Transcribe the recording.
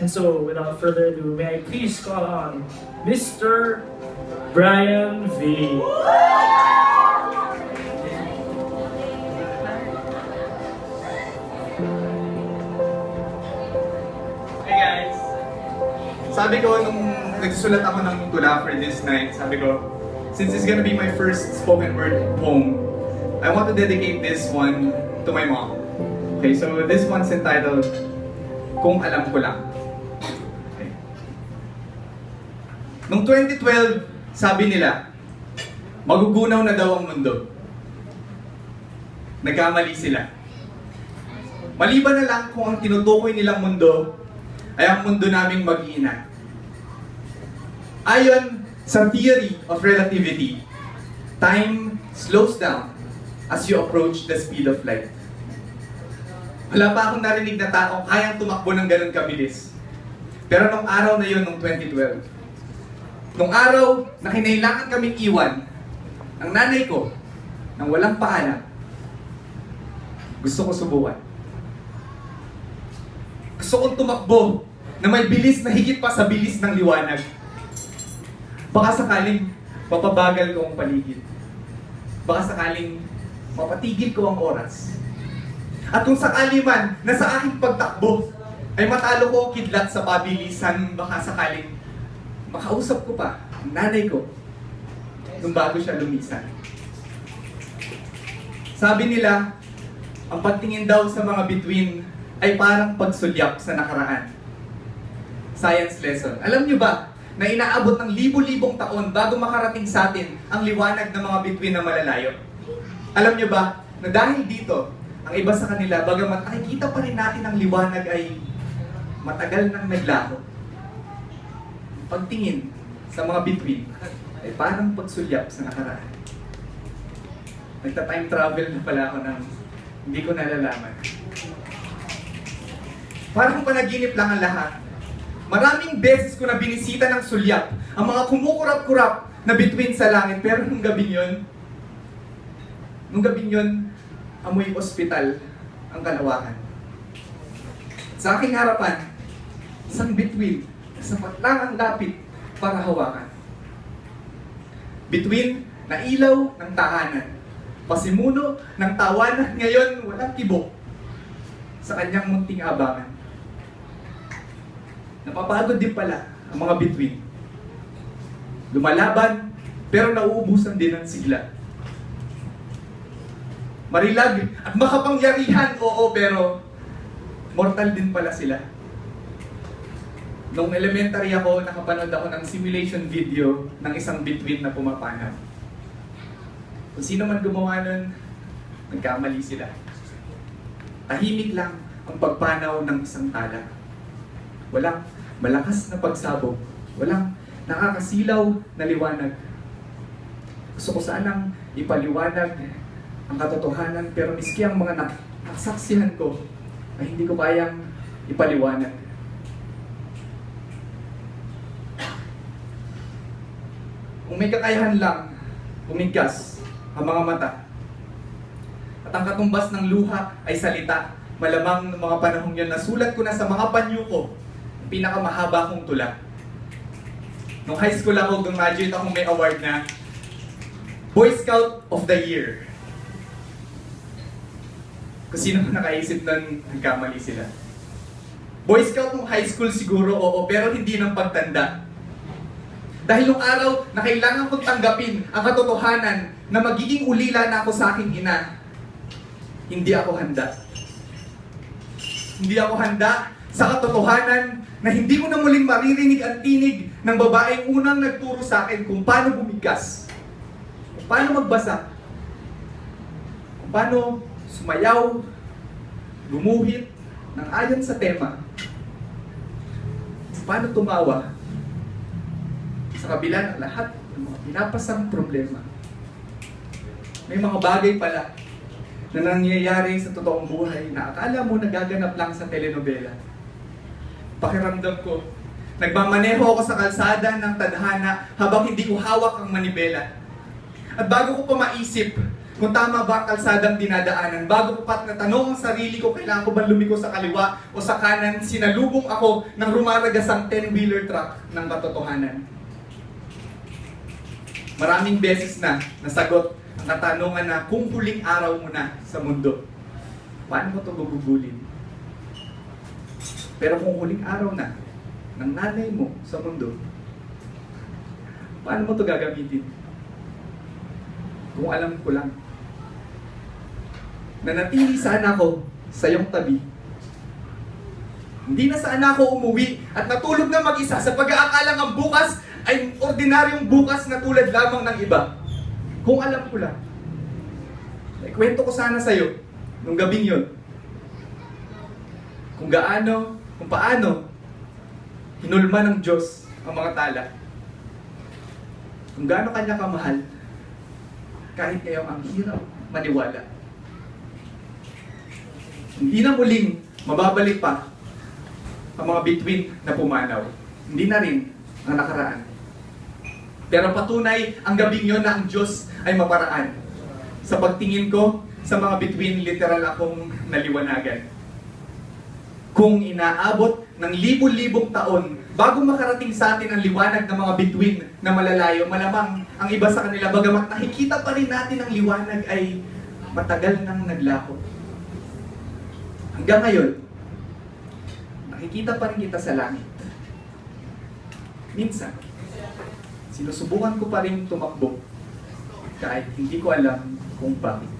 And so, without further ado, may I please call on Mr. Brian V. Hey guys! Sabi ko nung nagsusulat ako ng tula for this night, sabi ko, since it's gonna be my first spoken word poem, I want to dedicate this one to my mom. Okay, so this one's entitled, Kung Alam Ko Lang. Nung 2012, sabi nila, magugunaw na daw ang mundo. Nagkamali sila. Maliban na lang kung ang tinutukoy nilang mundo ay ang mundo naming mag-iina. Ayon sa theory of relativity, time slows down as you approach the speed of light. Wala pa akong narinig na taong kayang tumakbo ng ganun kabilis. Pero nung araw na yun, nung 2012, nung araw na kinailangan kaming iwan ng nanay ko nang walang paalam, gusto ko subukan. Gusto kong tumakbo na may bilis na higit pa sa bilis ng liwanag. Baka sakaling mapabagal ko ang paligid. Baka sakaling mapatigil ko ang oras. At kung sakali man na sa aking pagtakbo ay matalo ko ang kidlat sa pabilisan, baka sakaling makausap ko pa ang nanay ko nung bago siya lumisan. Sabi nila, ang pagtingin daw sa mga bituin ay parang pagsulyap sa nakaraan. Science lesson. Alam niyo ba na inaabot ng libo-libong taon bago makarating sa atin ang liwanag ng mga bituin na malalayo? Alam niyo ba na dahil dito, ang iba sa kanila, bagamat nakikita pa rin natin ang liwanag ay matagal nang naglaho. Pagtingin sa mga bituin ay parang pagsulyap sa nakaraan. Nagta-time travel na pala ako ng hindi ko nalalaman. Parang panaginip lang ang lahat. Maraming beses ko na binisita ng sulyap ang mga kumukurap-kurap na bituin sa langit. Pero nung gabi yun, nung gabi yun, amoy ospital ang kalawakan. Sa aking harapan, isang bituin sapat lang ang lapit para hawakan. Bituin na ilaw ng tahanan. Pasimuno ng tawanan ngayon walang tibok sa kanyang munting abangan. Napapagod din pala ang mga bituin. Lumalaban, pero nauubusan din ng sigla. Marilag at makapangyarihan, oo, pero mortal din pala sila. Nung elementary ako, nakapanood ako ng simulation video ng isang bituin na pumapanaw. Kung sino man gumawa nun, nagkamali sila. Tahimik lang ang pagpanaw ng isang tala. Walang malakas na pagsabog. Walang nakakasilaw na liwanag. Gusto ko sanang ipaliwanag ang katotohanan pero miski ang mga nasaksihan ko ay hindi ko kayang ipaliwanag. Kung may kakayahan lang, umigkas ang mga mata. At ang katumbas ng luha ay salita. Malamang ng mga panahong yun, nasulat ko na sa mga panyo ko, ang pinakamahaba kong tula. Nung high school ako, graduate akong may award na Boy Scout of the Year. Kung sino man nakaisip nun, nagkamali sila. Boy Scout nung high school siguro, oo, pero hindi ng pagtanda. Dahil nung araw na kailangan kong tanggapin ang katotohanan na magiging ulila na ako sa aking ina, hindi ako handa. Hindi ako handa sa katotohanan na hindi ko na muling maririnig ang tinig ng babaeng unang nagturo sa akin kung paano bumigkas, kung paano magbasa, kung paano sumayaw, gumuhit ng ayon sa tema, kung paano tumawa, sa kabila ng lahat ng mga pinapasang problema. May mga bagay pala na nangyayari sa totoong buhay na akala mo nagaganap lang sa telenovela. Pakiramdam ko, nagmamaneho ako sa kalsada ng tadhana habang hindi ko hawak ang manibela. At bago ko pa maisip kung tama ba ang kalsadang dinadaanan. Bago ko pat natanong ang sarili ko, kailangan ko ba lumiko sa kaliwa o sa kanan, sinalubong ako ng rumaragasang 10-wheeler truck ng katotohanan. Maraming beses na nasagot ang katanungan na kung huling araw mo na sa mundo, paano mo ito gugugulin? Pero kung huling araw na ng nanay mo sa mundo, paano mo ito gagamitin? Kung alam ko lang. Nanatili sana ako sa iyong tabi. Hindi na sana ako umuwi at natulog na mag-isa sa pag-aakalang ang bukas ay ordinaryong bukas na tulad lamang ng iba. Kung alam ko lang. Kwento ko sana sa'yo nung gabing yun. Kung gaano, kung paano hinulma ng Diyos ang mga tala. Kung gaano kanya kamahal, kahit ngayong ang hirap maniwala. Hindi na muling mababalik pa ang mga bituin na pumanaw. Hindi na rin ang nakaraan. Pero patunay ang gabing yon na ang Diyos ay maparaan. Sa pagtingin ko sa mga bituin, literal akong naliwanagan. Kung inaabot ng libo-libong taon bago makarating sa atin ang liwanag ng mga bituin na malalayo, malamang ang iba sa kanila, bagamat nakikita pa rin natin ang liwanag ay matagal nang naglaho. Hanggang ngayon, nakikita pa rin kita sa langit. Minsan, sinusubukan ko pa rin tumakbo kahit hindi ko alam kung bakit.